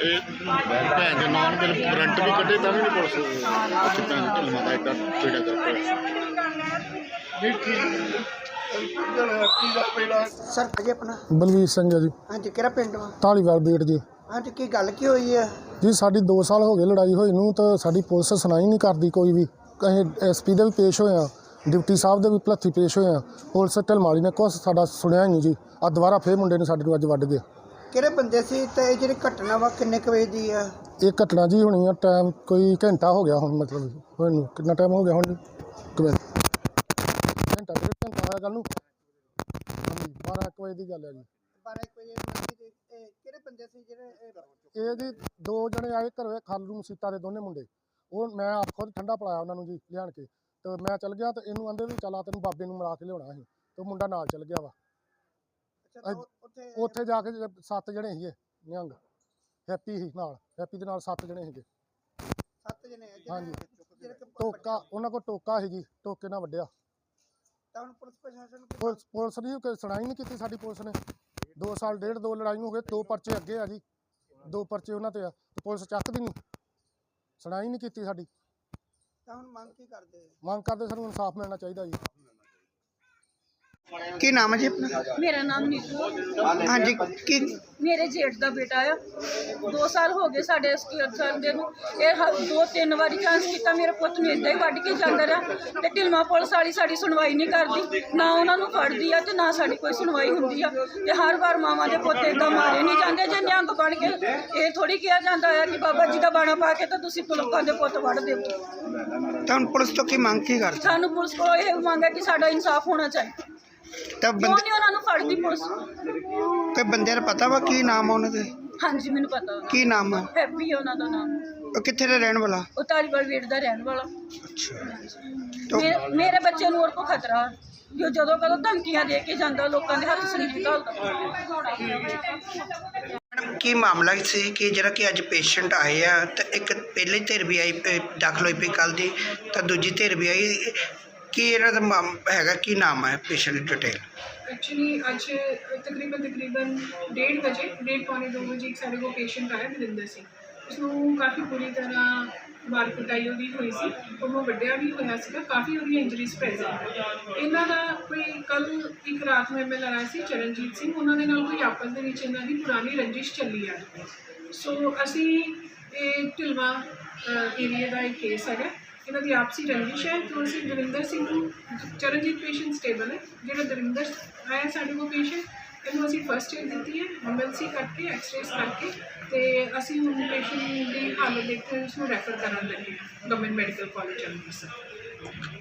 ਇਹ ਭੈਣ ਦੇ ਨਾਮ ਦੇ ਵਾਰੰਟ ਵੀ ਕੱਢੇ ਤਾਂ ਵੀ ਨਹੀਂ ਪੁਲਿਸ ਉੱਥੇ ਭੈਣ ਦੇ ਢਿਲਮਾਂ ਦਾ ਐਡਾ ਪੀੜਾ ਕਰਕੇ ਸਰ ਜੀ ਆਪਣਾ? ਬਲਵੀਰ ਸਿੰਘ ਹੈ ਜੀ। ਹਾਂਜੀ ਕਿਹੜਾ ਪਿੰਡ ਵਾ? ਢਾਲੀਵਾਲ ਬੇਟ ਜੀ। ਹਾਂਜੀ ਕੀ ਗੱਲ ਕੀ ਹੋਈ ਹੈ ਜੀ ਸਾਡੀ 2 ਸਾਲ ਹੋ ਗਏ ਲੜਾਈ ਹੋਈ ਨੂੰ ਤਾਂ ਸਾਡੀ ਪੁਲਿਸ ਸੁਣਾਈ ਨਹੀਂ ਕਰਦੀ ਕੋਈ ਵੀ। ਅਸੀਂ ਐਸਪੀ ਦੇ ਵੀ ਪੇਸ਼ ਹੋਏ ਆ ਡਿਪਟੀ ਸਾਹਿਬ ਦੇ ਵੀ ਭਲੱਥੀ ਪੇਸ਼ ਹੋਏ ਆ। ਪੁਲਿਸ ਢਲਮਾਲੀ ਨੇ ਕੁਛ ਸਾਡਾ ਸੁਣਿਆ ਹੀ ਨਹੀਂ ਜੀ। ਆ ਦੁਬਾਰਾ ਫੇਰ ਮੁੰਡੇ ਨੇ ਸਾਡੇ ਨੂੰ ਅੱਜ ਵੱਢ ਗਏ। ਕਿਹੜੇ ਬੰਦੇ ਸੀ ਤੇ ਇਹ ਜਿਹੜੀ ਘਟਨਾ ਵਾ ਕਿੰਨੇ ਕੁ ਵਜੇ ਦੀ ਆ? ਇਹ ਘਟਨਾ ਜੀ ਹੋਣੀ ਆ ਟਾਈਮ ਕੋਈ ਘੰਟਾ ਹੋ ਗਿਆ ਹੁਣ ਮਤਲਬ ਹੋਣ ਨੂੰ। ਕਿੰਨਾ ਟਾਈਮ ਹੋ ਗਿਆ ਹੁਣ? ਘੰਟਾ ਡੇਢ ਘੰਟਾ ਹੋਇਆ ਗੱਲ ਨੂੰ। ਹਾਂਜੀ 12 ਇੱਕ ਵਜੇ ਦੀ ਗੱਲ ਹੈ ਜੀ। 12 ਕੁ ਵਜੇ ਮਤਲਬ ਕਿ ਇਹ ਕਿਹੜੇ ਬੰਦੇ ਸੀ ਜਿਹੜੇ ਇਹ- ਇਹ ਜੀ ਦੋ ਜਣੇ ਆਏ ਘਰੋਂ ਖਾਲੂ ਮਸੀਤਾ ਦੇ ਦੋਨੇ ਮੁੰਡੇ। ਉਹ ਮੈਂ ਆਪ ਖੁਦ ਠੰਡਾ ਪਿਲਾਇਆ ਉਹਨਾਂ ਨੂੰ ਜੀ ਲਿਆਣ ਕੇ। ਤੇ ਮੈਂ ਚੱਲ ਗਿਆ ਤੇ ਇਹਨੂੰ ਆਂਦੇ ਵੀ ਚੱਲ ਆ ਤੈਨੂੰ ਬਾਬੇ ਨੂੰ ਮਿਲਾ ਕੇ ਲਿਆਉਣਾ ਸੀ ਤੇ ਉਹ ਮੁੰਡਾ ਨਾਲ ਚੱਲ ਗਿਆ ਵਾ। ਉੱਥੇ ਉੱਥੇ ਜਾ ਕੇ ਜਿਹੜੇ ਸੱਤ ਜਣੇ ਸੀਗੇ ਨਿਹੰਗ ਹੈਪੀ ਸੀ ਨਾਲ ਹੈਪੀ ਦੇ ਨਾਲ ਸੱਤ ਜਣੇ ਸੀਗੇ। ਸੱਤ ਜਣੇ ਹਾਂਜੀ। ਟੋਕਾ ਉਹਨਾਂ ਕੋਲ ਟੋਕਾ ਸੀ ਜੀ ਟੋਕੇ ਨਾਲ ਵੱਢਿਆ। ਤਾਂ ਹੁਣ ਪੁਲਿਸ ਪ੍ਰਸ਼ਾਸਨ ਨੂੰ ਪੁਲਿਸ ਪੁਲਿਸ ਨੇ ਕੋਈ ਸੁਣਾਈ ਨਹੀਂ ਕੀਤੀ ਸਾਡੀ ਪੁਲਿਸ ਨੇ। 2 ਸਾਲ ਡੇਢ ਦੋ ਲੜਾਈ ਨੂੰ ਹੋ ਗਏ ਦੋ ਪਰਚੇ ਅੱਗੇ ਆ ਜੀ। ਦੋ ਪਰਚੇ ਉਹਨਾਂ ਤੇ ਆ ਤੇ ਪੁਲਿਸ ਚੱਕਦੀ ਨਹੀਂ। ਸੁਣਾਈ ਨਹੀਂ ਕੀਤੀ ਸਾਡੀ। ਤਾਂ ਹੁਣ ਮੰਗ ਕੀ ਕਰਦੇ? ਮੰਗ ਕਰਦੇ ਸਾਨੂੰ ਇਨਸਾਫ ਮਿਲਣਾ ਚਾਹੀਦਾ ਜੀ। ਕੀ ਨਾਮ ਹੈ ਜੀ ਆਪਣਾ? ਮੇਰਾ ਨਾਮ ਨੀਤੂ ਆ। ਹਾਂਜੀ ਕੀ? ਮੇਰੇ ਜੇਠ ਦਾ ਬੇਟਾ ਆ। 2 ਸਾਲ ਹੋ ਗਏ ਸਾਡੇ ਸਕੂਲ ਜਾਂਦੇ ਨੂੰ। ਇਹ ਹ- ਦੋ ਤਿੰਨ ਵਾਰੀ ਚਾਂਸ ਕੀਤਾ ਮੇਰੇ ਪੁੱਤ ਨੂੰ ਇਦਾਂ ਹੀ ਵੱਢ ਕੇ ਜਾਂਦਾ ਰਿਹਾ ਤੇ ਢਿਲਮਾ ਪੁਲਿਸ ਵਾਲੀ ਸਾਡੀ ਸੁਣਵਾਈ ਨਹੀਂ ਕਰਦੀ। ਨਾ ਉਹਨਾਂ ਨੂੰ ਫੜਦੀ ਆ ਤੇ ਨਾ ਸਾਡੀ ਕੋਈ ਸੁਣਵਾਈ ਹੁੰਦੀ ਆ। ਤੇ ਹਰ ਵਾਰ ਮਾਵਾਂ ਦੇ ਪੁੱਤ ਇਦਾਂ ਮਾਰੇ ਨਹੀਂ ਜਾਂਦੇ। ਜੇ ਨਿਹੰਗ ਬਣ ਕੇ ਇਹ ਥੋੜੀ ਕਿਹਾ ਜਾਂਦਾ ਆ ਕਿ ਬਾਬਾ ਜੀ ਦਾ ਬਾਣਾ ਪਾ ਕੇ ਤਾਂ ਤੁਸੀਂ ਲੋਕਾਂ ਦੇ ਪੁੱਤ ਵੱਢ ਦਿਓ। ਤਾਂ ਹੁਣ ਪੁਲਿਸ ਤੋਂ ਕੀ ਮੰਗ ਕੀ ਕਰਦੇ? ਸਾਨੂੰ ਪੁਲਿਸ ਕੋਲੋਂ ਇਹ ਮੰਗ ਹੈ ਕਿ ਸਾਡਾ ਇਨਸਾਫ ਹੋਣਾ ਚਾਹੀਦਾ। ਤਾਂ ਕਿਉਂ ਬੰਦੇ ਨਹੀਂ ਉਹਨਾਂ ਨੂੰ ਫੜਦੀ ਪੁਲਿਸ? ਕੋਈ ਬੰਦੇ ਦਾ ਪਤਾ ਵਾ ਕੀ ਨਾਮ ਆ ਉਹਨਾਂ ਦੇ? ਹਾਂਜੀ ਮੈਨੂੰ ਪਤਾ ਕੀ ਨਾਮ ਆ? ਹੈਪੀ ਉਹਨਾਂ ਦਾ ਨਾਮ। ਉਹ ਕਿੱਥੇ ਦਾ ਰਹਿਣ ਵਾਲਾ? ਉਹ ਤਾਲੀਵਾਲ ਵੇਟ ਦਾ ਰਹਿਣ ਵਾਲਾ। ਤਾਂ ਮੇ- ਮੇਰੇ ਬੱਚੇ ਨੂੰ ਹੋਰ ਕੋ ਖਤਰਾ ਜੋ ਜਦੋਂ ਕਦੋਂ ਧਮਕੀਆਂ ਦੇ ਕੇ ਜਾਂਦਾ ਲੋਕਾਂ ਦੇ ਹੱਥ ਸਰੀਰ ਘਾਲਦਾ। ਮੈਡਮ ਕੀ ਮਾਮਲਾ ਸੀ? ਕਿ ਜਿਹੜਾ ਕਿ ਅੱਜ ਪੇਸ਼ੈਂਟ ਆਏ ਆ ਤੇ ਇੱਕ ਪਹਿਲੇ ਧਿਰ ਵੀ ਆਈ ਅ, ਦਾਖਲ ਹੋਈ ਪਈ ਕੱਲ ਦੀ ਤਾਂ ਦੂਜੀ ਧਿਰ ਵੀ ਆਈ ਕੀ ਇਹਨਾਂ ਦਾ ਮਾਮ- ਹੈਗਾ ਕੀ ਨਾਮ ਹੈ ਪੇਸ਼ੈਂਟ ਦੀ ਡਿਟੇਲ ਐਕਚੁਅਲੀ ਅੱਜ ਤਕਰੀਬਨ ਤਕਰੀਬਨ 1:30 ਵਜੇ, ਡੇਢ ਪੌਣੇ ਦੋ ਵਜੇ ਇੱਕ ਸਾਡੇ ਕੋਲ ਪੇਸ਼ੈਂਟ ਆਇਆ ਵਰਿੰਦਰ ਸਿੰਘ। ਉਸਨੂੰ ਕਾਫੀ ਬੁਰੀ ਤਰ੍ਹਾਂ ਮਾਰ ਕੁਟਾਈ ਉਹਦੀ ਹੋਈ ਸੀ, ਉਹਨੂੰ ਵੱਡਿਆ ਵੀ ਹੋਇਆ ਸੀਗਾ, ਕਾਫੀ ਉਹਦੀਆਂ ਇੰਜਰੀਜ਼ ਪ੍ਰੈਜ਼ੈਂਟ ਇਹਨਾਂ ਦਾ ਕੋਈ ਕੱਲ ਇੱਕ ਰਾਤ ਨੂੰ ਐਮਐਲ ਆਇਆ ਸੀ, ਚਰਨਜੀਤ ਸਿੰਘ, ਉਹਨਾਂ ਦੇ ਨਾਲ ਕੋਈ ਆਪਸ ਦੇ ਵਿੱਚ ਇਹਨਾਂ ਦੀ ਪੁਰਾਣੀ ਰੰਜਿਸ਼ ਚੱਲੀ ਆ। ਸੋ ਅਸੀਂ ਇਹ ਢਿਲਵਾ ਏਰੀਆ ਦਾ ਇੱਕ ਕੇਸ ਹੈਗਾ। ਇਹਨਾਂ ਦੀ ਆਪਸੀ ਰੰਜਿਸ਼ ਹੈ ਤੋਂ ਅਸੀਂ ਦਵਿੰਦਰ ਸਿੰਘ ਨੂੰ ਚਰਨਜੀਤ ਪੇਸ਼ੈਂਟ ਸਟੇਬਲ ਹੈ, ਜਿਹੜਾ ਦਵਿੰਦਰ ਆਇਆ ਸਾਡੇ ਕੋਲ ਪੇਸ਼ੈਂਟ ਇਹਨੂੰ ਅਸੀਂ ਫਸਟ ਏਡ ਦਿੱਤੀ ਹੈ ਐਮਐਲਸੀ ਕੱਟ ਕੇ ਐਕਸ-ਰੇਸ ਕਰਕੇ, ਤੇ ਅਸੀਂ ਹੁਣ ਪੇਸ਼ੈਂਟ ਦੀ ਹਾਲਤ ਦੇਖ ਕੇ ਉਸਨੂੰ ਰੈਫਰ ਕਰਨ ਲੱਗੇ ਹਾਂ ਗਵਰਨਮੈਂਟ ਮੈਡੀਕਲ ਕਾਲਜ ਅੰਮ੍ਰਿਤਸਰ।